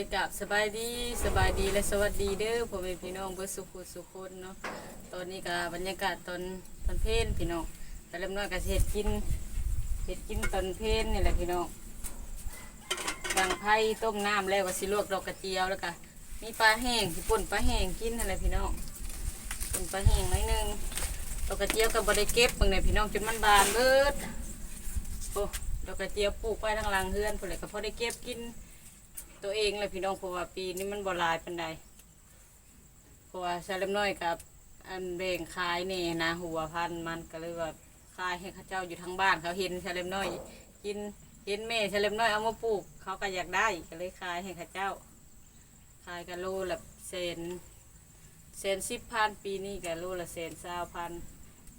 ยกับสบายดีสบายดีและสวัสดีเด้อพ่อแม่พี่น้องเบิดสุขุสุขคนเนาะตอนนี้ก็บบรรยากาศตอนตอนเพลนพี่น้องก็เริ่มน้อยก็สิเฮ็ดกินเฮ็ดกินตอนเพลนนี่แหละพี่น้องดังไผ่ต้มน้ำแล้วก็สิลวกดอกกระเจียวแล้วก็มีปลาแห้งสิป่นปลาแห้งกินนั่นแหละพี่น้องป่นปลาแห้งหน่อยหนึงดอกกระเจียวก็บ่ได้เก็บเบิ่งเนี่พี่น้องจนมันบานเบิดโอ้ดอกกระเจียวปลูกไว้ทางหลังเฮือนพุ่นแหละก็พอได้เก็บกิน ตัวเองเลยพี่น้องเพราะว่าปีนี้มันบ่หลายปานใดเพราะว่าซาเลมน้อยกับอันแบ่งขายนี่นะหัวพันมันก็เลยว่าขายให้เข้าเจ้าอยู่ทางบ้านเขาเห็นซาเลมน้อย กินเห็นแม่ซาเลมน้อยเอามาปลูก เขาก็อยากได้ก็เลยขายให้เข้าเจ้าขายกันโลละเซนเซนสิบพันปีนี้ก็โลละเซนสาวพัน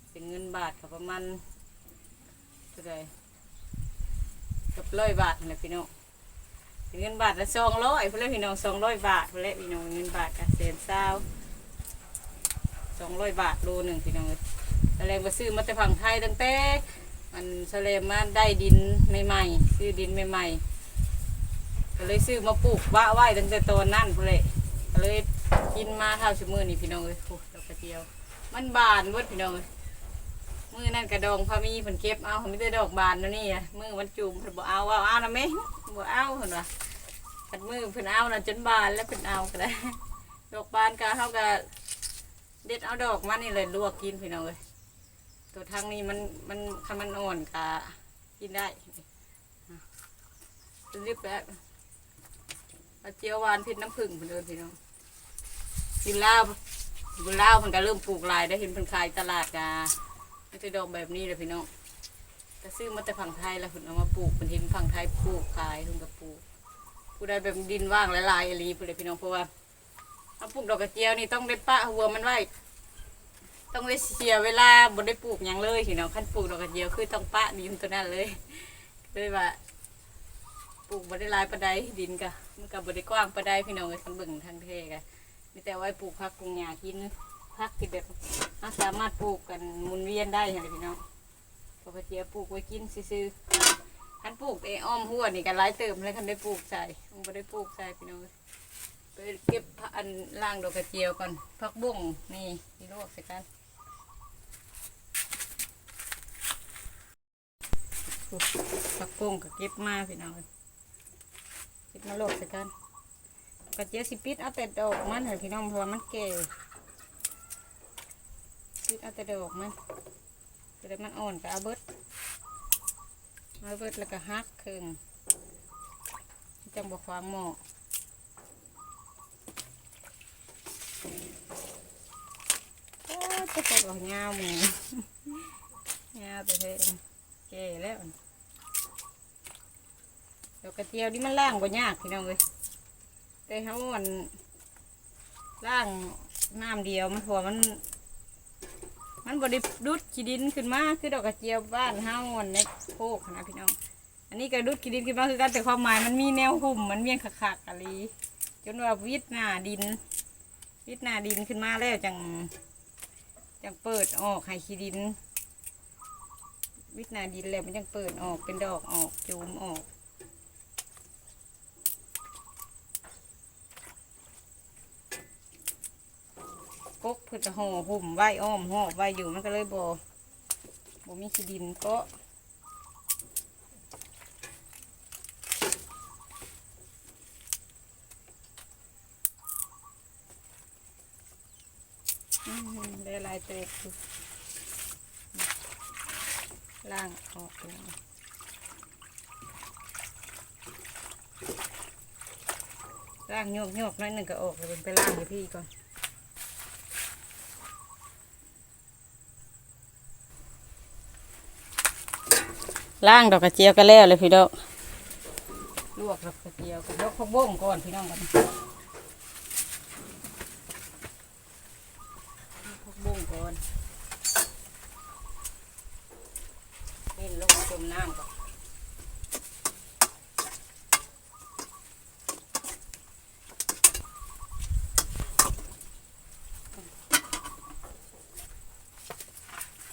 เป็นเงินบาทก็ประมาณเท่าไหร่กับร้อยบาทนะพี่น้อง เงินบาทละสองร้อยเพื่อนพี่น้องสองร้อยบาทเพื่อนพี่น้องเงินบาทกับเศษเศร้าสองร้อยบาทโลหนึ่งพี่น้องแสลงมาซื้อมาแต่ฝั่งไทยตั้งแต่มันแสลงมาได้ดินใหม่ๆซื้อดินใหม่ๆก็เลยซื้อมาปลูกว่าไว้ตั้งแต่ตอนนั้นเพื่อนก็เลยกินมาเท่าชั่วโมงนี่พี่น้องเลยโอ้ดอกกระเจียว มันบานเวิดพี่น้องเลยมือนั่นกระดองพามีผนเก็บเอาผมไม่ได้ดอกบานแล้วนี่อะมือมันจุ่มเพิ่นบ่เอาเอาเอานะแม่บ่เอาเพิ่นว่า กัดมือเพิ่นเอานะจนบานแล้วเพิ่นเอาก็ได้ ดอกบานก็เฮาก็เด็ดเอาดอกมานี่เลยลวกกินพี่น้องเอ้ยตัวทางนี้มันมันคันมันอ่อนก็กินได้รีบแล้วปลาเจียวหวานเพิษน้ำผึ้งเพิ่นเดินพี่น้องกินลาวกินลาวเพิ่นก็เริ่มปลูกลายได้เห็นเพิ่นขายตลาดกาไม่ใช่ดอกแบบนี้เลยพี่น้องก็ซื้อมาแต่ฝั่งไทยแล้วเพิ่นเอามาปลูกเพิ่นเห็นฝั่งไทยปลูกขายเพิ่นก็ปลูก ผู้ใดแบบดินว่างหลายๆอหลีผู้ใดพี่น้องเพราะว่าเอาปลูกดอกกระเจียวนี่ต้องได้ปะหัวมันไว้ต้องได้เสียเวลาบ่ได้ปลูกหยังเลยพี่น้องขั้นปลูกดอกกระเจียวคือต้องปะดินตัวนั้นเลยเลยว่าปลูกบ่ได้ลายปานใดดินก็มันก็บ่ได้กว้างปานใดพี่น้องเอ้ยคันเบิ่งทางเทก็มีแต่ไว้ปลูกผักปลูกหญ้ากินผักที่แบบสามารถปลูกกันหมุนเวียนได้ค่ะพี่น้องดอกกระเจียวปลูกไว้กินซื่อๆคันปลูกเออ้อมหัวนี่กันหลายเติมเลยคันได้ปลูกใส่ มันไม่ได้ปลูกใส่พี่น้องไปเก็บผักอันล่างดอกกระเจียวก่อนผักบุ้งนี่ที่ลวกใส่กันผักบุ้งก็เก็บมาพี่น้องเก็บมาลวกใส่กันกระเจียวสิปิดเอาแต่ดอกมันเหรอพี่น้องเพราะว่ามันแก่ปิดเอาแต่ดอกมันจะได้มันอ่อนก็เอาเบิดเอาเบิดแล้วก็ฮักครึ่ง จังบกควางหม้อโอ้ยจะตกออกยาวหมูยาวแต่เท่เก๋แล้วเดี๋ยวกระเทียวนี่มันล่างบ่ยากพี่น้องเลยแต่เขามันล่างน้ำเดียวมันพอมัน มันบริดุดขี้ดินขึ้นมาคือดอกกระเจียวบ้านเฮาอันในโคกนะพี่น้อง อันนี้ก็ดุดขี้ดินขึ้นมาคือกันแต่ความหมายมันมีแนวหุ่มมันเมียงขักๆอะไรจนว่าวิดหน้าดิน วิดหน้าดินขึ้นมาแล้วจังจังเปิดออกให้ขี้ดิน วิดหน้าดินแล้วมันจังเปิดออกเป็นดอกออกจูมออกกกเพื่อจะห่อหุ่มไว้อ้อมห่อไว้อยู่มันก็เลยบ่บ่มีขี้ดินก็มได้หลายเตะอยู่ล่างออกแล้วล่างโยกโยกๆหน้อยหนึ่งก็ออกเลยไปล่างให้พี่ก่อนล่างดอกกระเจียวก็แล้วเลยพี่ดอกลวกดอกกระเจียวกับดอกผักบุ้งก่อนพี่น้องกัน ก่นเล่นลงจมน้ำก่อน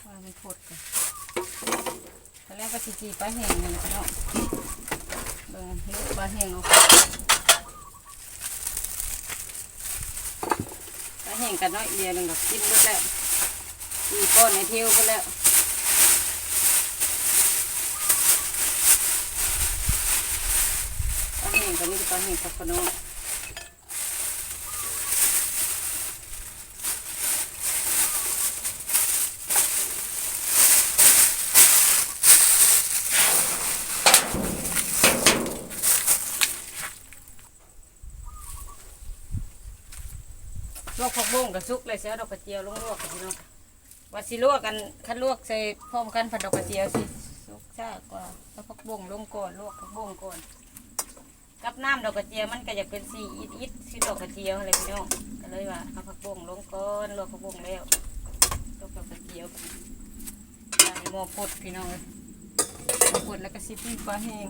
ว่าไม่พดก่อนตอนแรกก็จีจีปลาแห้งเลยเนาะเบิ่งลูกปลาแห้งเอาปลาแห้งกันน้อยเดียวหนึ่งดอกกินด้วยแหละ อีก้อนในเที่ยวไปแล้วปลาแห้งกันนี่ปลาแห้งปลาขนมลวกผักบุ้งกับซุกเลยเสียดอกกระเจียวลงลวกกันพี่น้อง ว่าสิลวกกันคันลวกใส่พร้อมกันผัดดอกกระเจียวสิซุกซ่ากว่าแล้วผักบุ้งลงก่อนลวกผักบุ้งก่อนกับน้ำดอกกระเจียวมันก็จะเป็นสีอิดอิดคือดอกกระเจียวอะไรพี่น้องก็เลยว่าเอาผักบุ้งลงก่อนลวกผักบุ้งแล้วลวกดอกกระเจียวใส่หม้อพดพี่น้องเลยหม้อพดแล้วก็สิปิ้งปลาแห้ง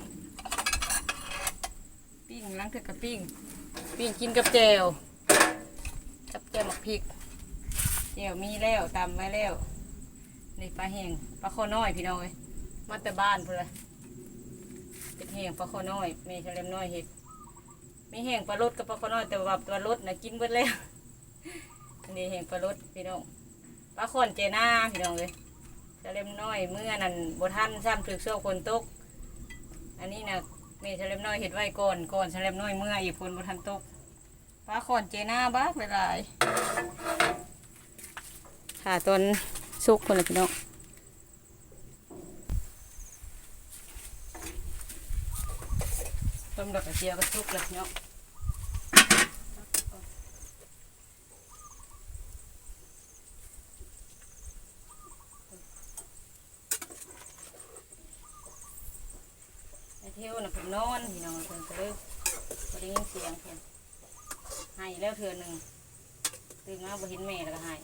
ปิ้งล้างเถือกกับปิ้งปิ้งกินกับแจวกับแจวหมักพริก แจ่วมีแล้วตำไว้แล้วนี่ปลาแห้งปลาข้อน้อยพี่น้อยมาแต่บ้านเพื่อเป็นแห้งปลาข้อน้อยแม่เฉลมน้อยเห็ดมีแห้งปลาลดกับปลาข้อน้อยแต่ว่าปลาลดนะกินเบิดแล้วอันนี้แห้งปลาลดพี่น้องปลาข้อนเจน่าพี่น้องเลยเฉลมน้อยเมื่อนั้นบทันซ้ำถึกโซ่คนตก อันนี้นะแม่เฉลมน้อยเห็ดไว้ก่อนก่อนเฉลมน้อยเมื่ออีกคนบทันตกปลาขอนเจน่าบ้าไปหลาย ค่ะต้นสุกคนละพี่น้องต้มดอกกระเจียวก็สุกลยพี่น้องไอเที่ยวนะผมนอนพี่น้องเพิ่นก็เลยบ่ได้ยินเสียงเพิ่นให้แล้วเทือหนึ่งตื่นมาบ่เห็นแม่แล้วก็ให้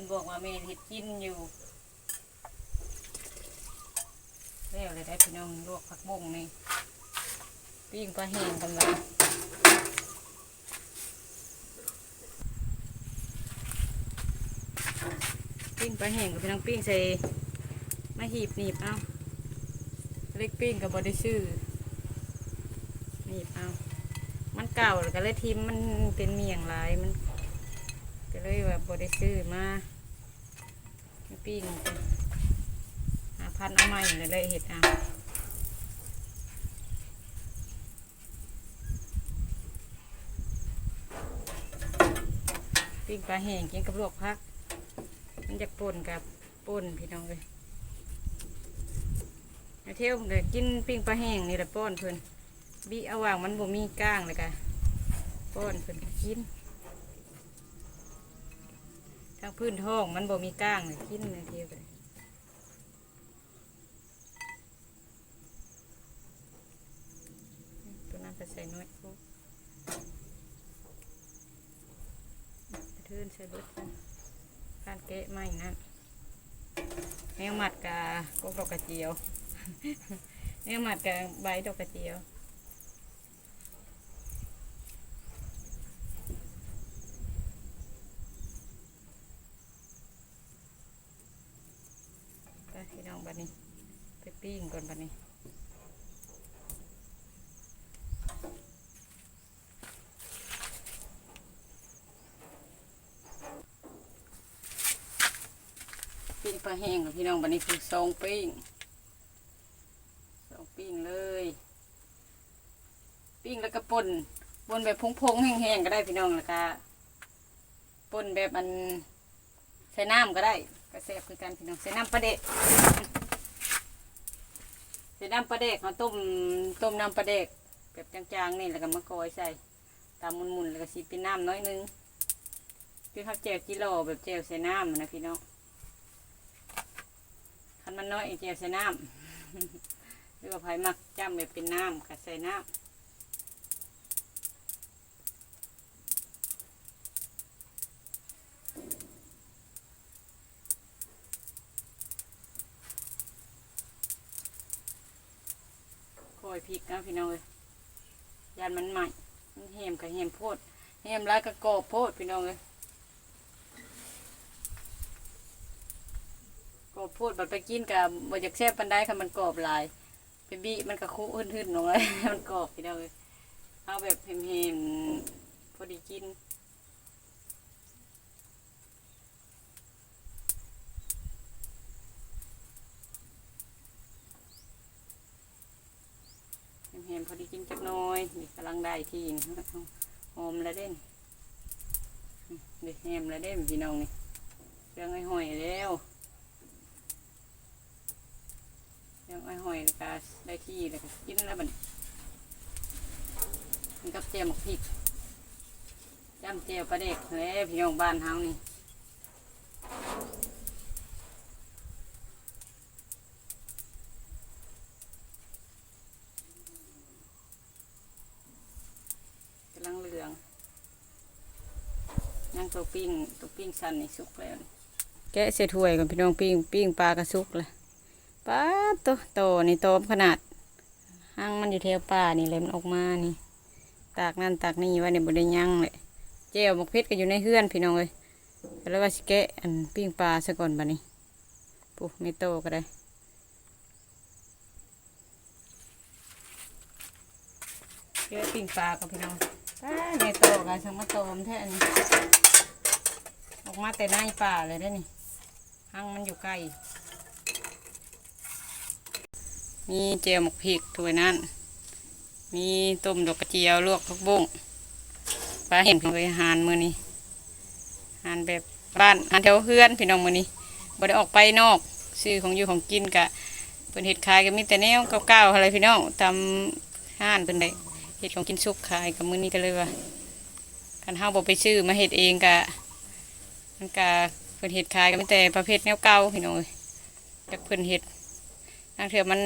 นบอกว่าแม่เฮ็ดกินอยู่แล้วเลยได้พี่น้องลวกผักบุ้งนี่ปิ้งปลาแห้งกันเลยปิ้งปลาแห้งกับพี่น้องปิ้งใส่มาหีบหนีบเอาเล็กปิ้งกับบอดี้ชื่อหนีบเอามันเก่าแล้วก็เลยทิมมันเป็นเมียงลายมัน ก็เลยแบบบได้ซื้อมามาปิ้งหาพันเอาใหม่เลยเลยเห็ดอะปิ้งปลาแห้งกินกับลวกพัก มันจะป่นกับป่นพี่น้องเลยไอเที่ยวเดี๋ยวกินปิ้งปลาแห้งนี่แหละป้อนเพิ่นบีเอาวางมันบ่มีก้างเลยกะป้อนเพิ่นกินางพื้นท้องมันบ่มีก้างเลยกินเลยเทียวเลยตัวนั้นก็ใส่น้อยพวกกระเทือนใส่เบิดกันการเกะไม่นั่นแมวหมัดกะกกดอกกระเจียวแมวหมัดกะใบดอกกระเจียว ไปพี่น้องบัดนี้ ไปปิ้งก่อนบัดนี้ ปิ้งปลาแห้งกับพี่น้องบัดนี้คือสองปิ้งสองปิ้งเลย ปิ้งแล้วก็ป่นป่นแบบพงๆแห้งๆก็ได้พี่น้องแล้วก็ป่นแบบมันใส่น้ำก็ได้ก็แซ่บคือกันพี่น้องใส่น้ำปลาเด็กใส่น้ำปลาเด็กเขาต้มต้มน้ำปลาเด็กแบบจางๆนี่แล้วก็มะกอยใส่ตามมุนๆแล้วก็สีเป็นน้ำน้อยนึงคือข้าวแจวกิโลแบบแจวใส่น้ำนะพี่น้อง นมันน้อยแจวใส่น้ำหรือว่าไผ่มักจ้ำแบบเป็นน้ำก็ใส่น้ำคอยพริกนะพี่น้องเอ้ยยานมันใหม่มันแหมกับแหมโพดแหมร้ายกับกรอบโพดพี่น้องเอ้ย ดบัดไปกินกับบดอยากแช่ปันไดค่ะมันกรอบลายเป็นบี้มันกระคุ้นๆลงเลย มันกรอบพี่น้องเอ้ยเอาแบบเห็นๆพอดีกินเห็นพอดีกินจักน้อยนี่กำลังได้ที่หอมแล้วเด่นเด็กแฮมแล้วเด่นพี่น้องนี่เรื่องไอ้หอยแล้ว องไอ้หอยแล้วก็ได้ที่แล้วก็กินแล้วบันมันกับเจียมกพริกจ้ำเจียวปลาเด็กแล้วพี่น้องบ้านเฮานี่กำลังเหลืองยังตัวปิ้งตัวปิ้งสันนี่สุกแล้วแกะเสียถ้วยก่อนพี่น้องปิ้งปิ้งปลากระสุกเลย ปลาโตโตนี่โตขนาดห้างมันอยู่แถวป่านี่เลยมันออกมานี่ตากนั่นตากนี่ว่าเนี่ยบได้ยังเลยเจียวหมกเพชรก็อยู่ในเฮือนพี่น้องเลยก็เลยว่าสิแกะอันปิ้งปลาซะก่อนบัดนี้ปุ๊ไม่โตก็ได้เยอะปิ้งปลากับพี่น้องป้าในโตกันสังมาโตมแท้อันนี้ออกมาแต่ในป่าเลยได้นี่หังมันอยู่ใกล้ มีเจียวหมกพริกถ้วยนั้น มีต้มดอกกระเจียวลวกผักบุ้งปลาเห็นเลยหารมือนี้หารแบบบ้านหารแถวเฮือนพี่น้องมือนี้บ่ได้ออกไปนอกซื้อของอยู่ของกินกะเป็นเห็ดขายก็มีแต่แนวเก่าๆอะไรพี่น้องทำห้านเป็นไดเห็ดของกินสุกขายกับมือนี้ก็เลยว่าคันเฮาบ่ไปซื้อมาเฮ็ดเองกะมันกะเพิ่นเฮ็ดขายก็มีแต่ประเภทแนวเก่าพี่น้องจากเพิ่นเฮ็ดางเทื่อมัน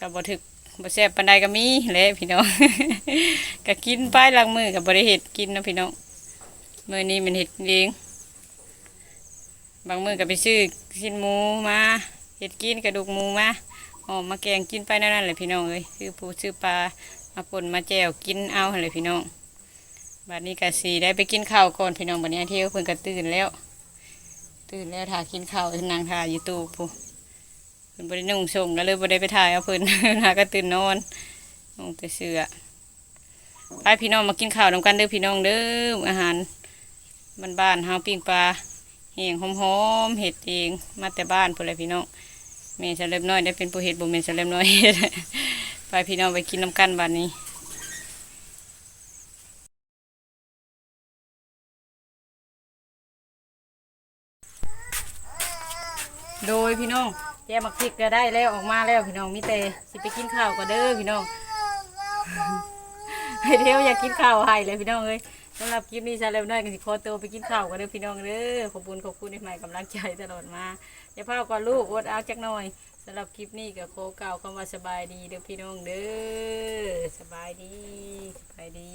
ก็บ่ถึกบแซ่บปานใดก็มีแหละพี่น้องก็กินไปล้างมือก็บ่ได้เฮ็ดกินนะพี่น้องมือนี้มันเฮ็ดเองบางมือก็ไปซื้อชิ้นหมูมาเฮ็ดกินกระดูกหมูมาหอมมาแกงกินไปนั่นนั่นแหละพี่น้องเอ้ยคือผู้ซื้อปลามาป่นมาแจวกินเอาเลยพี่น้องบัดนี้กะสีได้ไปกินข้าวก่อนพี่น้องบัดนี้เที่ยวเพิ่นก็ตื่นแล้ว ตื่นแล้วถากินข้าวนั่งถ่ายอยู่ตู้ผู้ เพิ่นบ่ได้นุ่งส่งก็เลยบ่ได้ไปถ่ายเอาเพิ่นหาก็ตื่นนอนนุ่งแต่เสื้อไปพี่น้องมากินข้าวนำกันเด้อพี่น้องเด้ออาหารบ้านๆเฮาปิ้งปลาแห้งหอมๆเฮ็ดเองมาแต่บ้านพุ่นเลยพี่น้องแม่สะเล็บน้อยได้เป็นผู้เฮ็ดบ่แม่นสะเล็บน้อยเฮ็ดไปพี่น้องไปกินน้ำกันบัดนี้โดยพี่น้อง กมักพริกก็ได้แล้วออกมาแล้วพี่น้องมิเตสิไปกินข้าวก็เด้อพี่น้องเที่ยวอยากกินข้าวให้เลยพี่น้องเอ้ยสำหรับคลิปนี้ชาเล็บน้อยกันสิขอตัวไปกินข้าวกันเด้อพี่น้องเด้อขอบคุณขอบคุณที่ให้กำลังใจตลอดมาอย่าพาก่อนลูกอดเอาจักหน่อยสำหรับคลิปนี้ก็ขอเก่าวคำว่าสบายดีเด้อพี่น้องเด้อสบายดีสบายดี